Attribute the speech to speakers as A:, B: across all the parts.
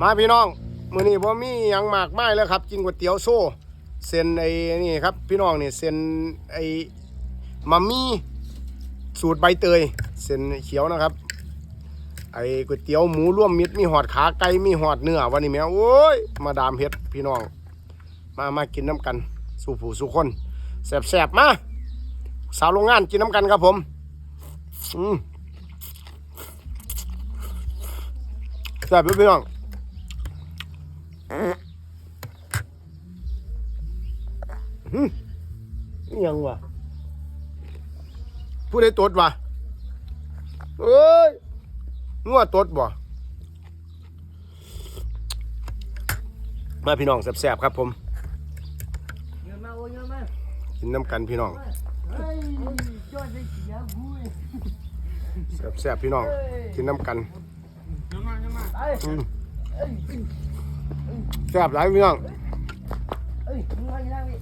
A: มาพี่น้องมื้อนี้บ่มีหยังมากมายแล้วครับ กินก๋วยเตี๋ยวโซ่เส้นไอ้นี่ครับ พี่น้องนี่เส้นไอ้มัมมี่สูตรใบเตยเส้นเขียวนะครับ ไอ้ก๋วยเตี๋ยวหมูร่วมมิตรมีหอดขาไก่มีหอดเนื้อวันนี้แม่โอ้ยมาดามเฮ็ดพี่น้อง มามากินน้ำกัน สู่ผู้สู่คนแสบๆมาสาวโรงงานกินน้ำกันครับผมอืมแซ่บพี่น้อง หึอิหยังวะผู้ใดตดวะเอ้ยงัวตดบ่มาพี่น้องแซ่บๆครับผม
B: เงินมาโอ้ยเงินมา
A: กินน้ำกันพี่น้อง
B: เฮ้ยยอดได้เสียบุ้ย
A: แซ่บๆพี่น้องกินน้ำกัน
B: ไป
A: อืม
B: เอ้ย
A: แซ่บหลายพี่น้อง
B: เอ้ยมึงมาอยู่นั่งดิ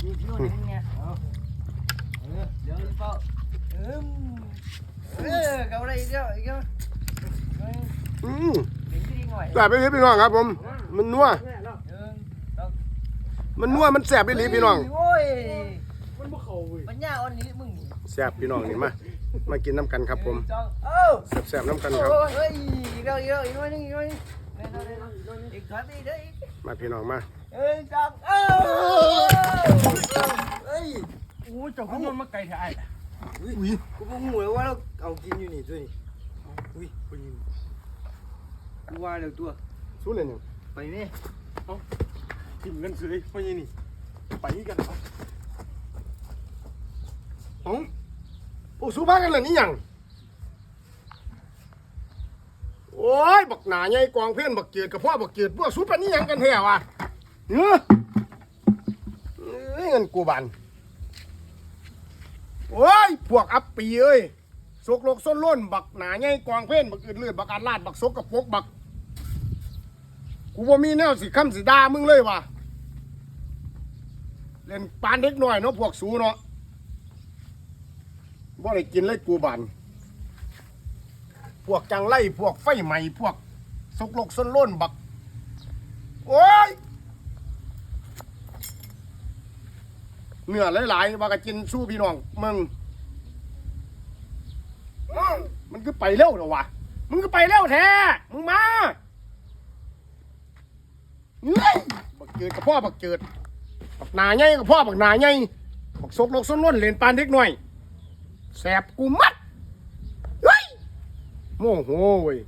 B: เฮ้ยนี่พี่โน่นนี่ไงเอาเออเดี๋ยวเปล่าเอิมเออเกาอะไรอีกแล้วอีกแล้วเฮ้ย
A: อืม
B: เห็นที่ดีหน่อย
A: แซ่บไปเลยพี่น้องครับ ผม มันนัว
B: เอิมต้อง
A: มันนัว มันแซ่บไปเลยพี่น้อง
B: โอ้ย
C: มันบ่เข้าเว้ย
B: ปัญญาอ่อนนี้มึงนี่
A: แซ่บพี่น้องนี่มา มากินน้ำกันครับผม
B: จ้องเอ้า
A: แซ่บๆน้ำกัน
B: โอ้
A: ครับ
B: ยเฮ้ยอีกแล้วอีกแล้วอีกหน่อยนึงอีกหน่อยนึงเดี๋ยวเดี๋ยวเดี๋ยวอีกถอยไปอีกเด้ออีก
A: มาพี่น้องมา
B: เอ้ยจับเอ้าเอ้ย
C: โอ้ยเจ้าคุณมันมาไกลแท้ไอ้
B: อุ้ยกูบ่หูเลยว่าเราเอากินอยู่นี่ด้วยอุ้ย
C: ไปยิง
B: กูว่าแล้วตัว
A: สู้เลยเนี่ย
B: ไปแม่
C: ทิมกันซื้อไปยิงนี่ไปกันเอา
A: เอ้าโอ้สู้พากันเลยนี่ยังโอ้ยบักหนาใหญ่กองเพื่อนบักเกียดกับพ่อบักเกียดพวกสู้ปนนี่ยังกันแท้วะ เนื้อเงินกูบันโอ้ย พวกอัปปีเอ้ยสกโลกส้นล้น บักหนาใหญ่กองเพ่นบักอื่นเลือดบักอาลาด บักซกกับปกบัก กูบ่มีแนวสิคำสิดามึงเลยว่ะเล่นปานเด็กหน่อยเนาะพวกสูเนาะบ่ได้กินเลยกูบันพวกจังไล่พวกไฟใหม่พวกสกโลกส้นล้นบัก โอ้ย เนื้อหลายๆว่ากกินสู้พี่น้องมึงมันก็ไปเร็วเหรอวะมึงก็ไปเร็วแท้มึงมาเฮ้ยบักเกิดกับพ่อบักเกิดบักนาใหญ่กับพ่อบักนาใหญ่บักสกลกส้นล้นเล่นปานเด็กหน่อยแสบกูมัดเฮ้ยโมโหเว้ย